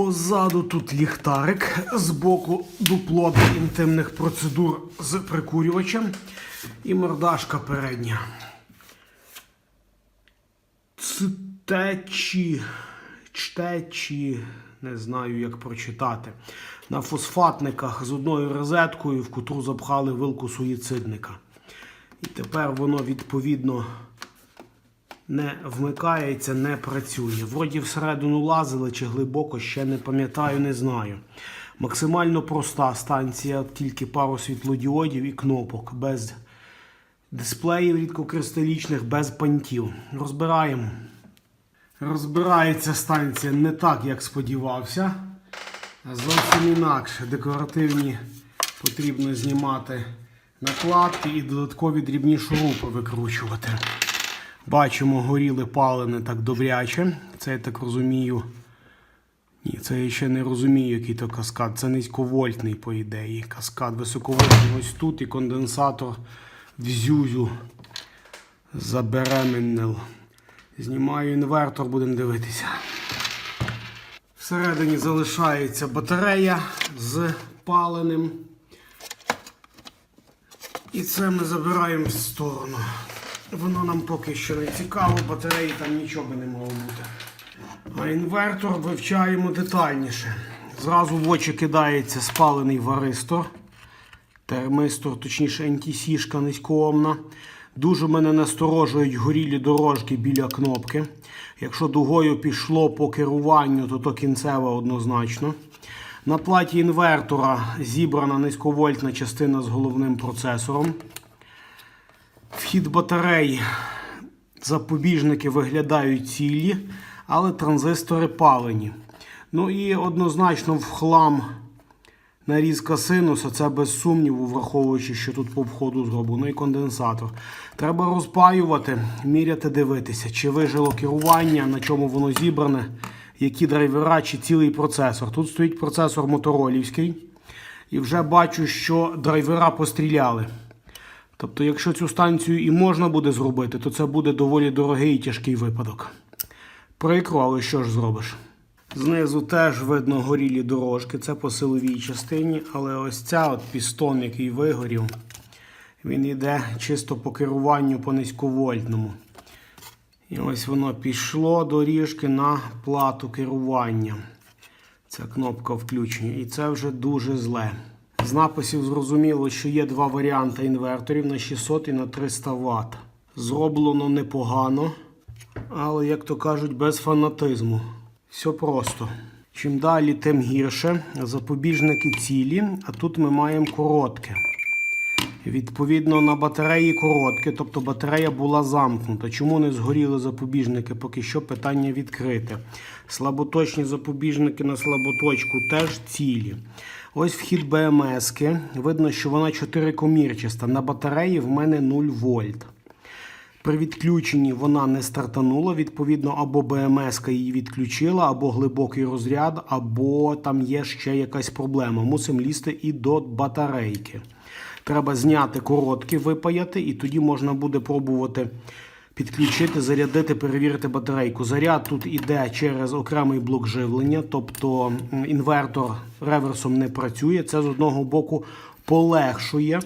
Позаду тут ліхтарик, збоку дупло для інтимних процедур з прикурювачем і мордашка передня. Цтечі, чтечі, не знаю, як прочитати. На фосфатниках з одною розеткою, в котру запхали вилку суїцидника. І тепер воно відповідно не вмикається, не працює. Вроді всередину лазили чи глибоко, ще не пам'ятаю, не знаю. Максимально проста станція, тільки пару світлодіодів і кнопок, без дисплеїв рідкокристалічних, без пантів. Розбираємо. Розбирається станція не так, як сподівався. Зовсім інакше. Декоративні потрібно знімати накладки і додаткові дрібні шурупи викручувати. Бачимо, горіли палене так добряче. Це я так розумію. Ні, це я ще не розумію, який то каскад. Це низьковольтний, по ідеї. Каскад високовольтний ось тут і конденсатор в зюзю забеременнив. Знімаю інвертор, будемо дивитися. Всередині залишається батарея з паленим. І це ми забираємо в сторону. Воно нам поки що не цікаво, батареї там нічого би не могло бути. А інвертор вивчаємо детальніше. Зразу в очі кидається спалений варистор. Термистор, точніше NTC-шка низькоомна. Дуже мене насторожують горілі дорожки біля кнопки. Якщо дугою пішло по керуванню, то то кінцева однозначно. На платі інвертора зібрана низьковольтна частина з головним процесором. Вхід батарей, запобіжники виглядають цілі, але транзистори палені. Ну і однозначно в хлам нарізка синуса, це без сумніву, враховуючи, що тут по входу зроблено і конденсатор. Треба розпаювати, міряти, дивитися, чи вижило керування, на чому воно зібране, які драйвера, чи цілий процесор. Тут стоїть процесор моторолівський. І вже бачу, що драйвера постріляли. Тобто, якщо цю станцію і можна буде зробити, то це буде доволі дорогий і тяжкий випадок. Прикро, але що ж зробиш? Знизу теж видно горілі дорожки, це по силовій частині, але ось ця от пістон, який вигорів, він йде чисто по керуванню по низьковольтному. І ось воно пішло доріжки на плату керування. Ця кнопка включення. І це вже дуже зле. З написів зрозуміло, що є два варіанти інверторів на 600 і на 300 Вт. Зроблено непогано, але, як то кажуть, без фанатизму. Все просто. Чим далі, тим гірше. Запобіжники цілі, а тут ми маємо коротке. Відповідно, на батареї коротке, тобто батарея була замкнута. Чому не згоріли запобіжники? Поки що питання відкрите. Слаботочні запобіжники на слаботочку теж цілі. Ось вхід БМС. Видно, що вона 4 комірчаста. На батареї в мене 0 вольт. При відключенні вона не стартанула. Відповідно, або БМС її відключила, або глибокий розряд, або там є ще якась проблема. Мусимо лізти і до батарейки. Треба зняти короткі, випаяти, і тоді можна буде пробувати підключити, зарядити, перевірити батарейку. Заряд тут іде через окремий блок живлення, тобто інвертор реверсом не працює. Це з одного боку полегшує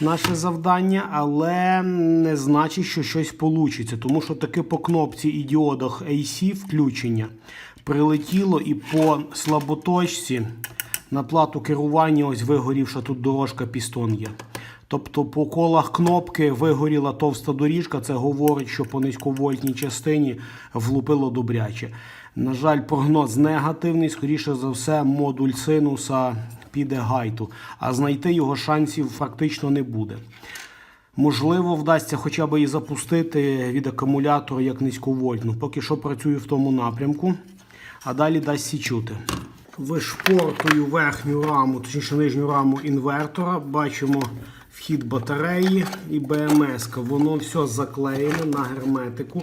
наше завдання, але не значить, що щось вийде. Тому що таки по кнопці і діодах AC включення прилетіло і по слаботочці на плату керування ось вигорівша тут дорожка пістон є. Тобто по колах кнопки вигоріла товста доріжка, це говорить, що по низьковольтній частині влупило добряче. На жаль, прогноз негативний, скоріше за все, модуль синуса піде гайту, а знайти його шансів фактично не буде. Можливо, вдасться хоча б і запустити від акумулятора як низьковольтну. Поки що працюю в тому напрямку, а далі дасть чути. Вишпортую верхню раму, точніше нижню раму інвертора. Бачимо вхід батареї і БМС. Воно все заклеєне на герметику.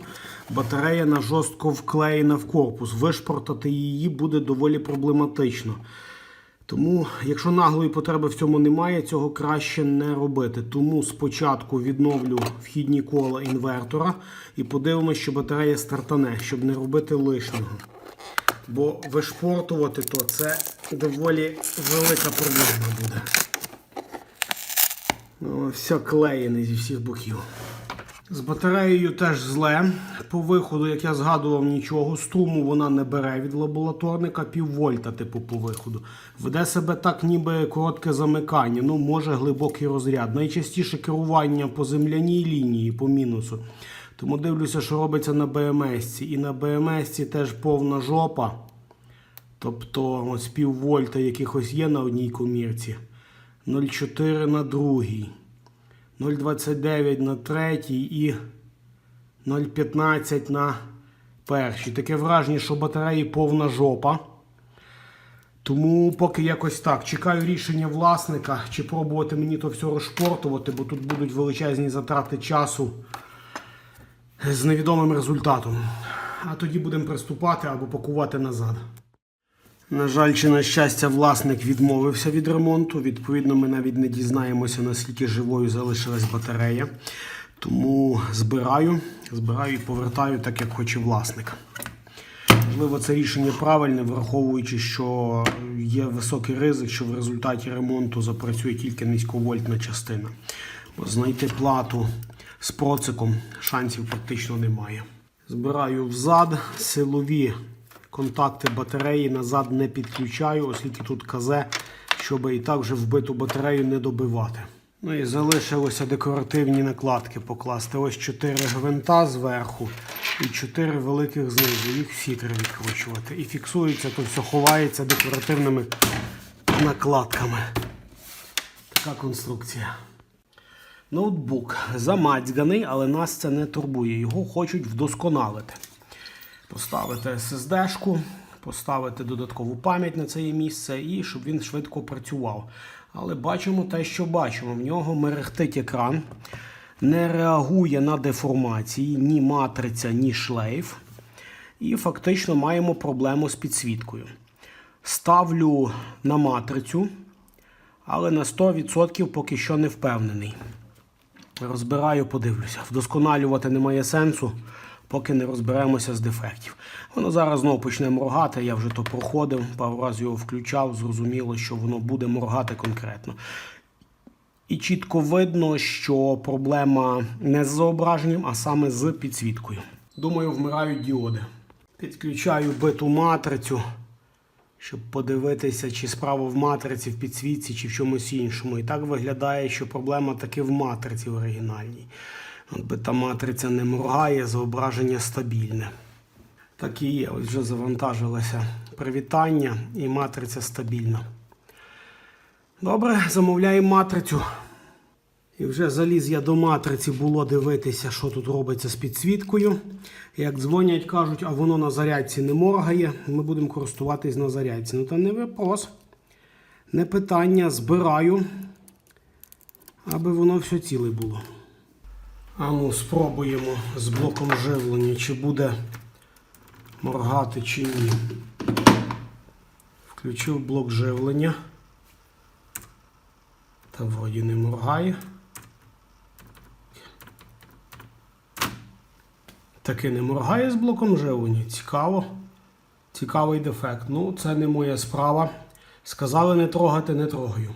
Батарея на жорстко вклеєна в корпус. Вишпортати її буде доволі проблематично. Тому, якщо наглої потреби в цьому немає, цього краще не робити. Тому спочатку відновлю вхідні кола інвертора і подивимося, що батарея стартане, щоб не робити лишнього. Бо вишпортувати то це доволі велика проблема буде. Ну, все клеєне зі всіх боків. З батареєю теж зле. По виходу, як я згадував, нічого. Струму вона не бере від лабораторника, піввольта, типу, по виходу. Веде себе так, ніби коротке замикання, ну, може глибокий розряд. Найчастіше керування по земляній лінії, по мінусу. Тому дивлюся, що робиться на БМС. І на БМС теж повна жопа. Тобто ось піввольта якихось є на одній комірці. 0,4 на другій. 0,29 на третій і 0,15 на першій. Таке враження, що батареї повна жопа. Тому поки якось так. Чекаю рішення власника, чи пробувати мені то все розшпортувати, бо тут будуть величезні затрати часу з невідомим результатом. А тоді будемо приступати або пакувати назад. На жаль, чи на щастя, власник відмовився від ремонту. Відповідно, ми навіть не дізнаємося, наскільки живою залишилась батарея. Тому збираю, збираю і повертаю так, як хоче власник. Можливо, це рішення правильне, враховуючи, що є високий ризик, що в результаті ремонту запрацює тільки низьковольтна частина. Знайти плату з проциком шансів практично немає. Збираю взад силові контакти батареї назад не підключаю, оскільки тут КЗ, щоб і так вже вбиту батарею не добивати. Ну і залишилося декоративні накладки покласти. Ось 4 гвинта зверху і 4 великих знизу. Їх всі треба відкручувати. І фіксується, то все ховається декоративними накладками. Така конструкція. Ноутбук замацьганий, але нас це не турбує. Його хочуть вдосконалити. Поставити SSD-шку, поставити додаткову пам'ять на це місце і щоб він швидко працював. Але бачимо те, що бачимо. В нього мерехтить екран, не реагує на деформації ні матриця, ні шлейф. І фактично маємо проблему з підсвіткою. Ставлю на матрицю, але на 100% поки що не впевнений. Розбираю, подивлюся. Вдосконалювати немає сенсу, поки не розберемося з дефектів. Воно зараз знову почне моргати. Я вже то проходив, пару разів його включав, зрозуміло, що воно буде моргати конкретно. І чітко видно, що проблема не з зображенням, а саме з підсвіткою. Думаю, вмирають діоди. Підключаю биту матрицю, щоб подивитися, чи справа в матриці, в підсвітці, чи в чомусь іншому. І так виглядає, що проблема таки в матриці оригінальній. Якби та матриця не моргає, зображення стабільне. Так і є, ось вже завантажилося привітання і матриця стабільна. Добре, замовляємо матрицю. І вже заліз я до матриці, було дивитися, що тут робиться з підсвіткою. Як дзвонять, кажуть, а воно на зарядці не моргає, ми будемо користуватись на зарядці. Ну, то не вопрос, не питання, збираю, аби воно все ціле було. А ну, спробуємо з блоком живлення, чи буде моргати, чи ні. Включив блок живлення. Та вроді не моргає. Таки не моргає з блоком живлення. Цікаво. Цікавий дефект. Ну, це не моя справа. Сказали не трогати, не трогаю.